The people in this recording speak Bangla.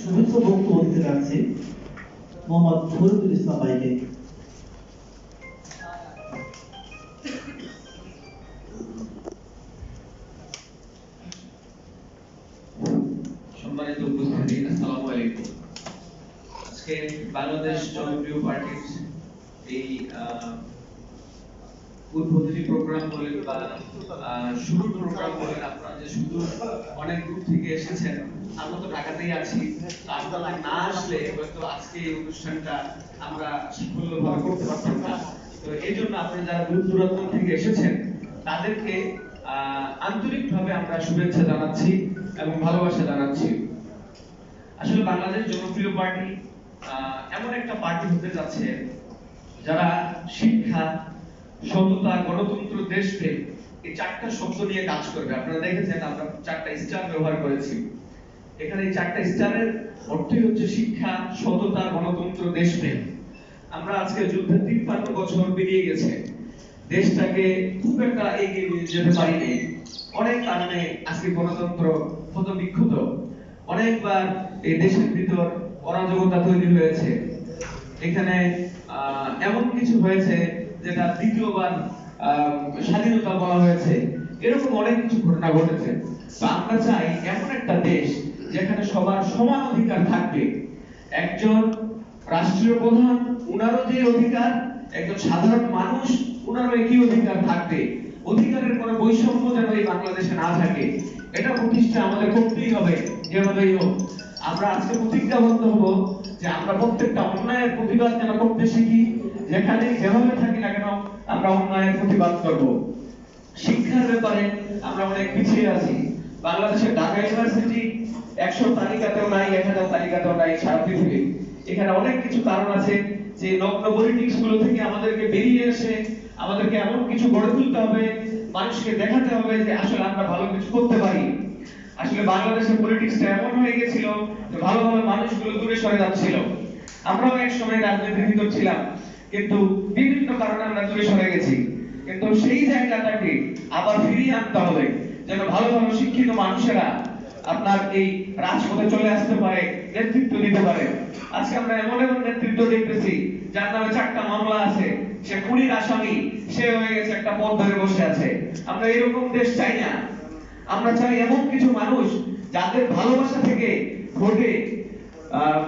শুভেচ্ছা বক্তব্য দিতে যাচ্ছি। মোহাম্মদ ফরিদুল ইসলাম ভাইকে। সম্মানিত উপস্থিতি, আসসালামু আলাইকুম। আজকে বাংলাদেশ জনপ্রিয় পার্টির এই উদ্বোধনী প্রোগ্রাম বলেন বা শুরুর বলেন আপনারা যে অনেক দূর থেকে এসেছেন আমরা তো আছি। আপনারা না আসলে হয়তো আজকে এই আমরা করতে পারতাম না। তো এই জন্য আপনারা যারা দূর দূরান্ত থেকে এসেছেন, তাদেরকে আমরা শুভেচ্ছা জানাচ্ছি এবং ভালোবাসা জানাচ্ছি। আসলে বাংলাদেশ জনপ্রিয় পার্টি এমন একটা পার্টি হতে যাচ্ছে যারা শিক্ষা সততা, গণতন্ত্র দেশপ্রেম এই চারটা শব্দ নিয়ে কাজ করবে। আপনারা দেখেছেন, আমরা চারটা স্টার ব্যবহার করেছি। এখানে এই চারটা স্টারের অর্থই হচ্ছে শিক্ষা, সততা, গণতন্ত্র, দেশপ্রেম। আমরা আজকে যুদ্ধের তিপ্পান্ন বছর পেরিয়ে গেছে। দেশটাকে খুব একটা এগিয়ে নিয়ে যেতে পারিনি। অনেক কারণে আজকে গণতন্ত্র ক্ষত বিক্ষত অনেকবার এই দেশের ভিতর অরাজকতা তৈরি হয়েছে। এখানে এমন কিছু হয়েছে যেটা দ্বিতীয়বার স্বাধীনতা বলা হয়েছে, এরকম অনেক কিছু ঘটনা ঘটেছে। তো আমরা চাই এমন একটা দেশ যেখানে সবার সমান অধিকার থাকবে। একজন রাষ্ট্রীয় প্রধান, উনারও যে অধিকার, একজন সাধারণ মানুষ, উনারও একই অধিকার থাকবে। অধিকারের কোনো বৈষম্য যেন এই বাংলাদেশে না থাকে। এটা প্রতিষ্ঠা আমাদের করতেই হবে, যেভাবেই হোক। আমরা আজকে প্রতিজ্ঞাবদ্ধ হব যে আমরা প্রত্যেকটা অন্যায়ের প্রতিবাদ যেন করতে শিখি। যেখানে যেভাবে থাকি না কেন, আমরা অন্যায়ের প্রতিবাদ করব। শিক্ষার ব্যাপারে আমরা অনেক পিছিয়ে আছি। বাংলাদেশের ঢাকা ইউনিভার্সিটি একশো তালিকাতেও নাই এক হাজার তালিকাতেও নাই সারা পৃথিবী এখানে অনেক কিছু কারণ আছে যে নগ্ন পলিটিক্সগুলো থেকে আমাদেরকে বেরিয়ে এসে আমাদেরকে এমন কিছু গড়ে তুলতে হবে, মানুষকে দেখাতে হবে যে আসলে আমরা ভালো কিছু করতে পারি। আসলে বাংলাদেশের পলিটিক্সটা এমন হয়ে গেছিল যে ভালো ভালো মানুষগুলো দূরে সরে যাচ্ছিল। আমরাও এক সময় রাজনীতির ভিতর ছিলাম। কিন্তু বিভিন্ন কারণে আমরা দূরে সরে গেছি। কিন্তু সেই জায়গাটাকে আবার ফিরিয়ে আনতে হবে, যেন ভালো ভালো শিক্ষিত মানুষেরা আপনার এই রাজপথে চলে আসতে পারে, নেতৃত্ব দিতে পারে। আজকে আমরা এমন এমন নেতৃত্ব দেখতেছি, যার নামে চারটা মামলা আছে। সে খুনির আসামি, সে হয়ে গেছে একটা পথ ধরে বসে আছে। আমরা এরকম দেশ চাই না। আমরা চাই এমন কিছু মানুষ যাদের ভালোবাসা থেকে আহ